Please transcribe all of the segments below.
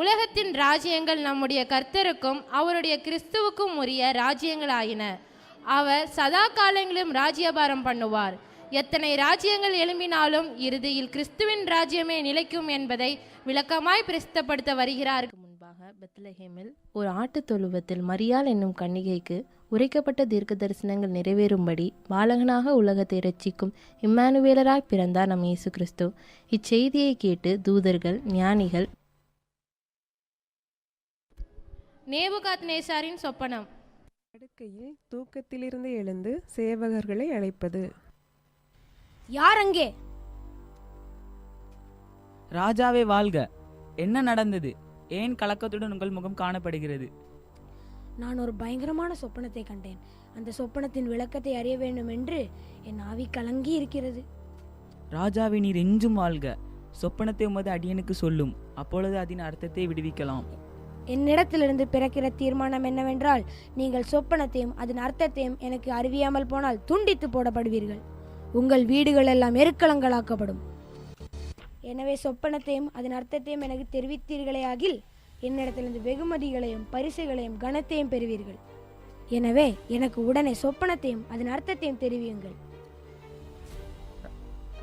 உலகத்தின் ராஜ்யங்கள் நம்முடைய கர்த்தருக்கும் அவருடைய கிறிஸ்துவுக்கும் உரிய ராஜ்யங்களாயின. அவர் சதா காலங்களிலும் ராஜ்யபாரம் பண்ணுவார். எத்தனை ராஜ்யங்கள் எழும்பினாலும் இறுதியில் கிறிஸ்துவின் ராஜ்யமே நிலைக்கும் என்பதை விளக்கமாய் பிரசித்தப்படுத்த வருகிறார். முன்பாக பெத்லஹேமில் ஒரு ஆட்டு தொழுவத்தில் மரியாள் என்னும் கன்னிகைக்கு உரைக்கப்பட்ட தீர்க்க தரிசனங்கள் நிறைவேறும்படி பாலகனாக உலகத்தை ரட்சிக்கும் இம்மானுவேலராய் பிறந்தார் நம் இயேசு கிறிஸ்து. இச்செய்தியை கேட்டு தூதர்கள் ஞானிகள் நேபுகாத் நேசாரின் சொப்பனம். படுக்கையில் தூக்கத்திலிருந்து எழுந்து சேவகர்களை அழைப்பது. யார் அங்கே? ராஜாவே வாழ்க. என்ன நடந்தது? ஏன் கலக்கத்துடன் உங்கள் முகம் காணப்படுகிறது? நான் ஒரு பயங்கரமான சொப்பனத்தை கண்டேன். அந்த சொப்பனத்தின் விளக்கத்தை அறிய வேண்டும் என்று என் ஆவி கலங்கி இருக்கிறது. ராஜாவே நீர் எஞ்சும் வாழ்க. சொப்பனத்தை உமது அடியனுக்கு சொல்லும். அப்பொழுது அதன் அர்த்தத்தை விடுவிக்கலாம். என்னிடத்திலிருந்து பிறக்கிற தீர்மானம் என்னவென்றால் நீங்கள் சொப்பனத்தையும் அதன் அர்த்தத்தையும் எனக்கு அறிவியாமல் போனால் துண்டித்து போடப்படுவீர்கள். உங்கள் வீடுகள் எல்லாம் எருக்களங்களாக்கப்படும் எனவே சொப்பனத்தையும் அதன் அர்த்தத்தையும் எனக்கு தெரிவித்தீர்களே ஆகில் என்னிடத்திலிருந்து வெகுமதிகளையும் பரிசுகளையும் கனத்தையும் பெறுவீர்கள். எனவே எனக்கு உடனே சொப்பனத்தையும் அதன் அர்த்தத்தையும் தெரிவியுங்கள்.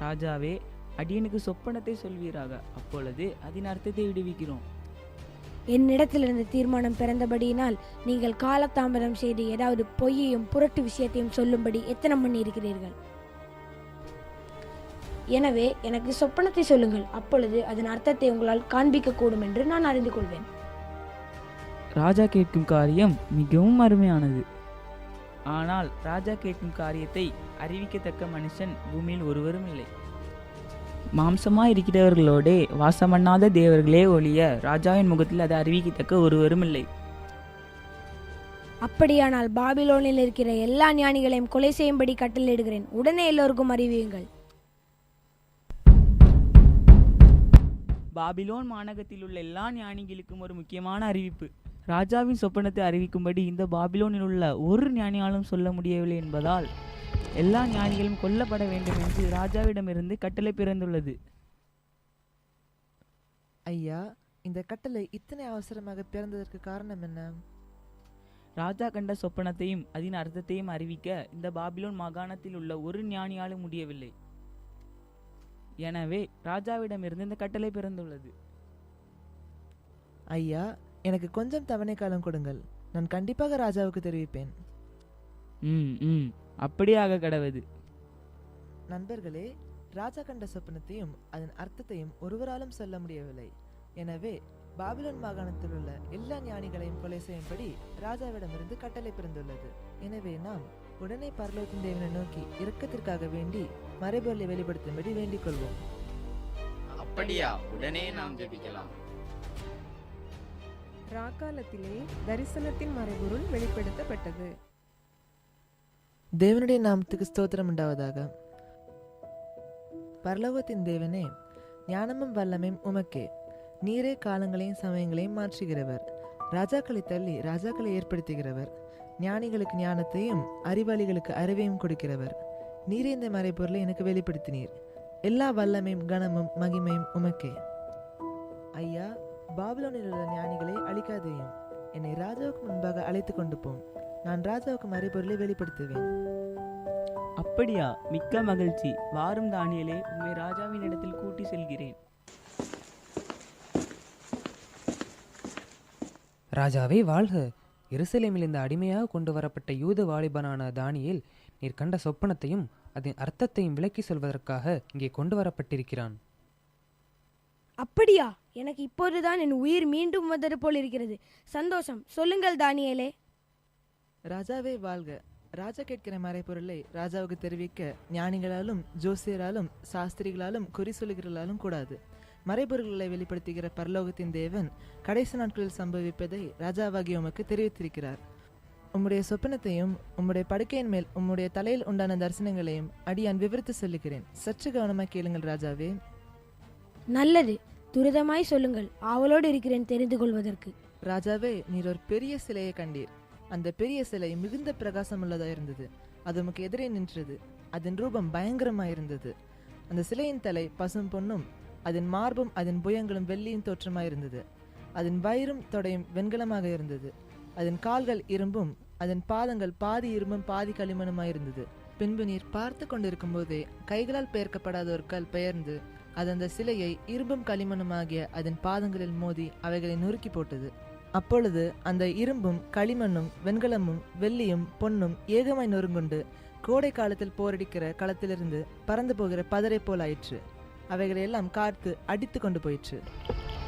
ராஜாவே அடியனுக்கு சொப்பனத்தை சொல்வீராக அப்பொழுது அதன் அர்த்தத்தை விடுவிக்கிறோம். என்னிடத்திலிருந்து தீர்மானம் பிறந்தபடியினால் நீங்கள் காலதாமதம் செய்து ஏதாவது பொய்யையும் புரட்டு விஷயத்தையும் சொல்லும்படி எத்தனை பண்ணி இருக்கிறீர்கள் எனவே எனக்கு சொப்பனத்தை சொல்லுங்கள். அப்பொழுது அதன் அர்த்தத்தை உங்களால் காண்பிக்க கூடும் என்று நான் அறிந்து கொள்வேன். ராஜா கேட்கும் காரியம் மிகவும் அருமையானது. ஆனால் ராஜா கேட்கும் காரியத்தை அறிவிக்கத்தக்க மனுஷன் பூமியில் ஒருவரும் இல்லை. மாம்சமாய் இருக்கிறவர்களோடே வாசமண்ணாத தேவர்களே ஒழிய ராஜாவின் முகத்தில் அதை அறிவிக்கத்தக்க ஒருவரும் இல்லை அப்படியானால் பாபிலோனில் இருக்கிற எல்லா ஞானிகளையும் கொலை செய்யும்படி கட்டளையிடுகிறேன். உடனே எல்லோருக்கும் அறிவியுங்கள். பாபிலோன் மாநகரத்தில் உள்ள எல்லா ஞானிகளுக்கும் ஒரு முக்கியமான அறிவிப்பு. ராஜாவின் சொப்பனத்தை அறிவிக்கும்படி இந்த பாபிலோனில் உள்ள ஒரு ஞானியாலும் சொல்ல முடியவில்லை என்பதால் எல்லா ஞானிகளும் கொல்லப்பட வேண்டும் என்று ராஜாவிடமிருந்து கட்டளை பிறந்துள்ளது. ஐயா இந்த கட்டளை இத்தனை அவசரமாக பிறந்ததற்கு காரணம் என்ன? ராஜா கண்ட சொப்பனத்தையும் அதன் அர்த்தத்தையும் அறிவிக்க இந்த பாபிலோன் மாகாணத்தில் உள்ள ஒரு ஞானியாலும் முடியவில்லை. எனவே ராஜாவிடமிருந்து இந்த கட்டளை பிறந்துள்ளது. ஐயா எனக்கு கொஞ்சம் தவணை காலம் கொடுங்கள். நான் கண்டிப்பாக ராஜாவுக்கு தெரிவிப்பேன். ம் ம். அப்படியாக கடவுது. நண்பர்களே ராஜா கண்ட சொப்பனத்தையும் அதன் அர்த்தத்தையும் ஒருவராலும் சொல்ல முடியவில்லை. எனவே பாபிலோன் மாகாணத்தில் உள்ள எல்லா ஞானிகளையும் கொலை செய்யும்படி ராஜாவிடமிருந்து கட்டளை பிறந்துள்ளது. எனவே நாம் உடனே பரலோகத்தின் தேவனை நோக்கி இரக்கத்திற்காக வேண்டி மறைபொருளை வெளிப்படுத்தும்படி வேண்டிக் கொள்வோம் அப்படியா? உடனே நாம் ஜெபிக்கலாம். ராக்காலத்திலே தரிசனத்தின் மறைபொருள் வெளிப்படுத்தப்பட்டது. தேவனுடைய நாமத்துக்கு ஸ்தோத்திரம் உண்டாவதாக. பரலோகத்தின் தேவனே ஞானமும் வல்லமையும் உமக்கே. நீரே காலங்களையும் சமயங்களையும் மாற்றுகிறவர். ராஜாக்களை தள்ளி ராஜாக்களை ஏற்படுத்துகிறவர். ஞானிகளுக்கு ஞானத்தையும் அறிவாளிகளுக்கு அறிவையும் கொடுக்கிறவர். நீரே இந்த மறைபொருளை எனக்கு வெளிப்படுத்தினீர். எல்லா வல்லமையும் கனமும் மகிமையும் உமக்கே. ஐயா பாபிலோனில் உள்ள ஞானிகளை அழிக்காதேயும் என்னை ராஜாவுக்கு முன்பாக அழைத்து கொண்டு போம். நான் ராஜாவுக்கு மறைபொருளை வெளிப்படுத்துவேன். அப்படியா? மிக்க மகிழ்ச்சி. வாரும் தானியலே உம்மை ராஜாவின் இடத்தில் கூட்டி செல்கிறேன். ராஜாவே வாழ்க. எருசலேமில் இந்த அடிமையாக கொண்டு வரப்பட்ட யூத வாலிபனான தானியேல் நீர் கண்ட சொப்பனத்தையும் அதன் அர்த்தத்தையும் விளக்கி சொல்வதற்காக இங்கே கொண்டு வரப்பட்டிருக்கிறான். அப்படியா? எனக்கு இப்போதுதான் என் உயிர் மீண்டும் வந்தது போல் இருக்கிறது சந்தோஷம். சொல்லுங்கள் தானியேலே. ராஜாவே வாழ்க. ராஜா கேட்கிற மறைபொருளை ராஜாவுக்கு தெரிவிக்க ஞானிகளாலும் ஜோசியராலும் சாஸ்திரிகளாலும் குறி சொல்லுகிறவர்களாலும் கூடாது. மறைபொருள்களை வெளிப்படுத்துகிற பரலோகத்தின் தேவன் கடைசி நாட்களில் சம்பவிப்பதை ராஜாவாகிய உமக்கு தெரிவித்திருக்கிறார். உம்முடைய சொப்பனத்தையும் உம்முடைய படுக்கையின் மேல் உம்முடைய தலையில் உண்டான தரிசனங்களையும் அடியான் விவரித்து சொல்லுகிறேன். சற்று கவனமாக கேளுங்கள் ராஜாவே. நல்லது. துரிதமாய் சொல்லுங்கள். ஆவலோடு இருக்கிறேன் தெரிந்து கொள்வதற்கு. ராஜாவே நீர் ஒரு பெரிய சிலையை கண்டீர். அந்த பெரிய சிலை மிகுந்த பிரகாசமுள்ளதாக இருந்தது. அது நமக்கு எதிரே நின்றது. அதன் ரூபம் பயங்கரமாக இருந்தது. அந்த சிலையின் தலை பசும் பொன்னும் அதன் மார்பும் அதன் புயங்களும் வெள்ளியின் தோற்றமாக இருந்தது. அதன் வயிறும் தொடையும் வெண்கலமாக இருந்தது. அதன் கால்கள் இரும்பும் அதன் பாதங்கள் பாதி இரும்பும் பாதி களிமண்ணுமாயிருந்தது பின்பு நீர் பார்த்து கொண்டிருக்கும் போதே கைகளால் பெயர்க்கப்படாத ஒரு கல் பெயர்ந்து அது அந்த சிலையை இரும்பும் களிமண்ணுமாகிய அதன் பாதங்களில் மோதி அவைகளை நொறுக்கி போட்டது. அப்பொழுது அந்த இரும்பும் களிமண்ணும் வெண்கலமும் வெள்ளியும் பொன்னும் ஏகமாய் நொறுங்குண்டு கோடை காலத்தில் போரடிக்கிற களத்திலிருந்து பறந்து போகிற பதரை போல் ஆயிற்று அவைகளை எல்லாம் காத்து அடித்து கொண்டு போயிற்று.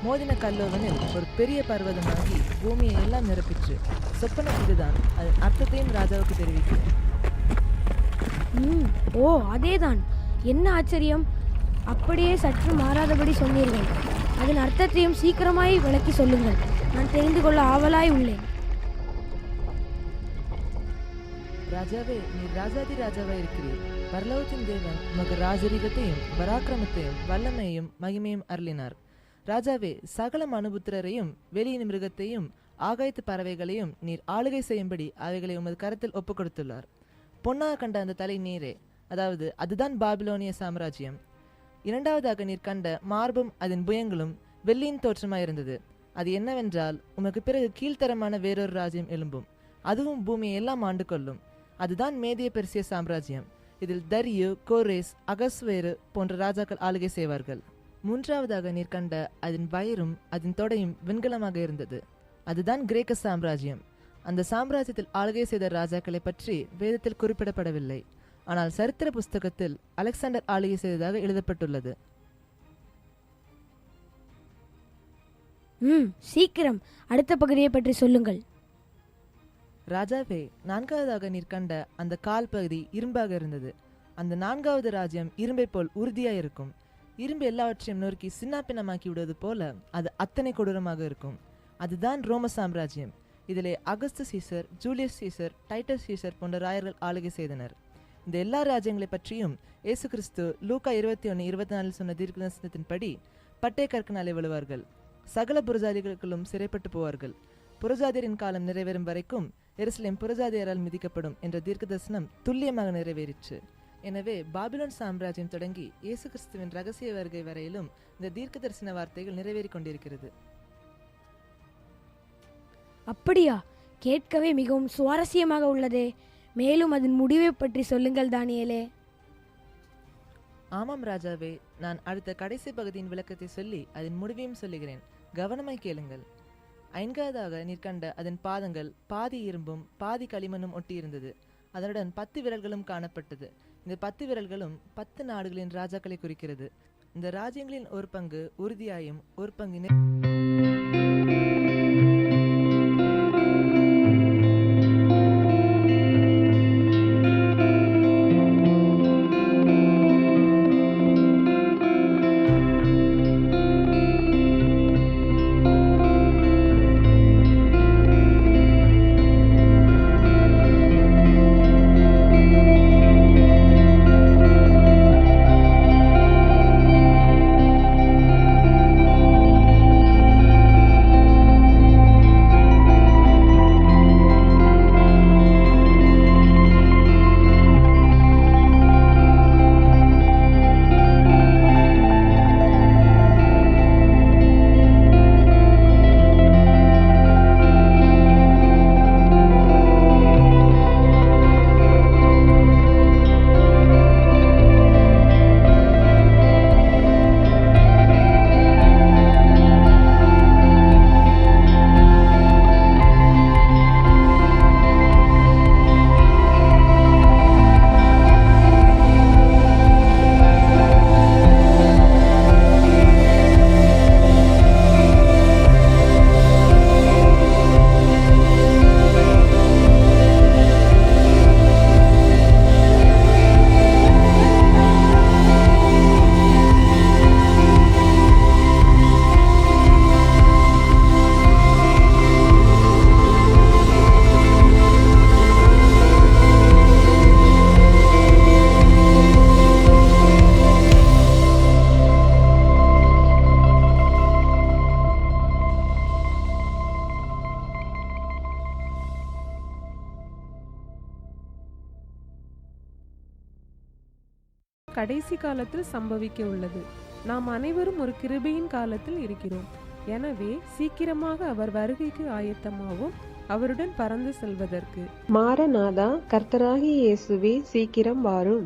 மோதின கல்லோவனில் ஒரு பெரிய பர்வதமாகி பூமியை எல்லாம் நிரப்பிற்று. சொப்பனம் இதுதான் அதன் அர்த்தத்தையும் ராஜாவுக்கு தெரிவிக்கும். ஓ அதேதான். என்ன ஆச்சரியம்? அப்படியே சற்று மாறாதபடி சொன்னீர்கள். அதன் அர்த்தத்தையும் சீக்கிரமாய் விளக்கி சொல்லுங்கள். நான் தெரிந்து கொள்ள ஆவலாய் உள்ளேன். ராஜாவே நீ ராஜாதி ராஜாவாய் இருக்கிறீர். பரலோகத்தின் தேவன் உமக்கு ராஜரீகத்தையும் பராக்கிரமத்தையும் வல்லமையும் மகிமையும் அருளினார். ராஜாவே சகல மனுபுத்திரரையும் வெளியின் மிருகத்தையும் ஆகாயத்து பறவைகளையும் நீர் ஆளுகை செய்யும்படி அவைகளை உமது கரத்தில் ஒப்புக் கொடுத்துள்ளார் பொன்னாக கண்ட அந்த தலை நீரே அதாவது அதுதான் பாபிலோனிய சாம்ராஜ்யம். இரண்டாவதாக நீர் கண்ட மார்பும் அதன் புயங்களும் வெள்ளியின் தோற்றமாயிருந்தது. அது என்னவென்றால் உமக்கு பிறகு கீழ்த்தரமான வேறொரு ராஜ்யம் எழும்பும். அதுவும் பூமியை எல்லாம் ஆண்டு கொள்ளும். அதுதான் மேதிய பெர்சிய சாம்ராஜ்யம். இதில் தரியு கோரேஸ் அகஸ்வேரு போன்ற ராஜாக்கள் ஆளுகை செய்வார்கள். மூன்றாவதாக நீர் கண்ட அதன் வயிறும் அதன் தொடையும் வெண்கலமாக இருந்தது. அதுதான் கிரேக்க சாம்ராஜ்யம். அந்த சாம்ராஜ்யத்தில் ஆளுகை செய்த ராஜாக்களை பற்றி வேதத்தில் குறிப்பிடப்படவில்லை. ஆனால் சரித்திர புஸ்தகத்தில் அலெக்சாண்டர் ஆளுகை செய்ததாக எழுதப்பட்டுள்ளது. ம் சீக்கிரம். அடுத்த பகுதியை பற்றி சொல்லுங்கள். ராஜாவே நான்காவதாக நீர் கண்ட அந்த கால் பகுதி இரும்பாக இருந்தது. அந்த நான்காவது ராஜ்யம் இரும்பை போல் உறுதியாக இருக்கும். இரும்பு எல்லாவற்றையும் நொறுக்கி சின்னாப்பினமாக்கி விடுவது போல அது அத்தனை கொடூரமாக இருக்கும். அதுதான் ரோம சாம்ராஜ்யம். இதிலே Augustus Caesar Julius Caesar Titus Caesar போன்ற ராயர்கள் ஆளுகை செய்தனர். இந்த எல்லா ராஜ்யங்களை பற்றியும் இயேசு கிறிஸ்து லூக்கா இருபத்தி ஒன்று இருபத்தி நாலில் சொன்ன தீர்க்கதரிசனத்தின்படி பட்டே கற்கனாலே விழுவார்கள் சகல புரஜாதிகளுக்கும் சிறைப்பட்டு போவார்கள். புரஜாதியரின் காலம் நிறைவேறும் வரைக்கும் எருசலேம் புரஜாதியரால் மிதிக்கப்படும் என்ற தீர்க்கதரிசனம் துல்லியமாக நிறைவேறிற்று. எனவே பாபிலோன் சாம்ராஜ்யம் தொடங்கி இயேசு கிறிஸ்துவின் ரகசிய வருகை வரையிலும் இந்த தீர்க்கதரிசன வார்த்தைகள் நிறைவேறிக் கொண்டிருக்கிறது. அப்படியா? கேட்கவே மிகவும் சுவாரஸ்யமாக உள்ளதே. மேலும் அதன் முடிவை பற்றி சொல்லுங்கள் தானியேலே. ஆமாம் ராஜாவே நான் அடுத்த கடைசி பகுதியின் விளக்கத்தை சொல்லி அதன் முடிவையும் சொல்லுகிறேன். கவனமாய் கேளுங்கள். ஐந்தாவதாக நீர் கண்ட அதன் பாதங்கள் பாதி இரும்பும் பாதி களிமண்ணும் ஒட்டியிருந்தது. அதனுடன் பத்து விரல்களும் காணப்பட்டது. இந்த பத்து விரல்களும் பத்து நாடுகளின் ராஜாக்களை குறிக்கிறது. இந்த ராஜ்யங்களின் ஒரு பங்கு உறுதியாயும் ஒரு பங்கு கடைசி காலத்தில் சம்பவிக்க உள்ளது. நாம் அனைவரும் ஒரு கிருபையின் காலத்தில் இருக்கிறோம். எனவே சீக்கிரமாக அவர் வருகைக்கு ஆயத்தமாகவும் அவருடன் பறந்து செல்வதற்கு. மாரநாதா கர்த்தராகி இயேசுவே சீக்கிரம் வாரும்.